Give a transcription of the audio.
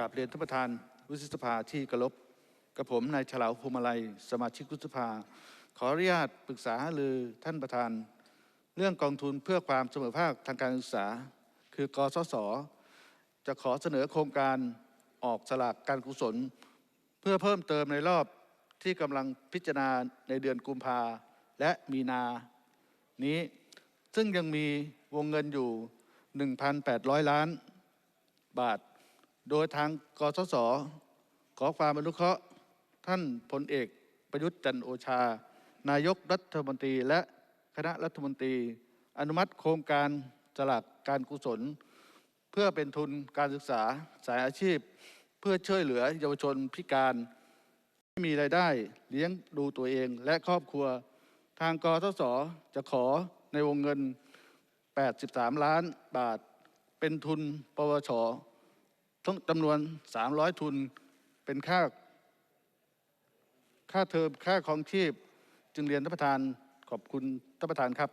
ราบเรียนท่านประธานวุฒิสภาที่กรลบกับผมนายฉลาวพวงมาลัย สมาชิกวุฒิสภา ขออนุญาตปรึกษาหารือท่านประธาน เรื่องกองทุนเพื่อความเสมอภาคทางการศึกษา คือกสศจะขอเสนอโครงการออกสลากการกุศล เพื่อเพิ่มเติมในรอบที่กำลังพิจารณาในเดือนกุมภาและมีนา นี้ซึ่งยังมีวงเงินอยู่ 1,800 ล้านบาท โดยทางกสศขอความอนุเคราะห์ท่านพลเอกประยุทธ์จันโอชา นายกรัฐมนตรีและคณะรัฐมนตรี อนุมัติโครงการสลากการกุศล เพื่อเป็นทุนการศึกษาสายอาชีพ เพื่อช่วยเหลือเยาวชนพิการไม่มีรายได้เลี้ยงดูตัวเองและครอบครัว ทางกสศจะขอในวงเงิน 83 ล้านบาท เป็นทุนปวช จำนวน 300 ทุนเป็นค่า ค่าเทอมค่าของชีพ จึงเรียนท่านประธานขอบคุณท่านประธานครับ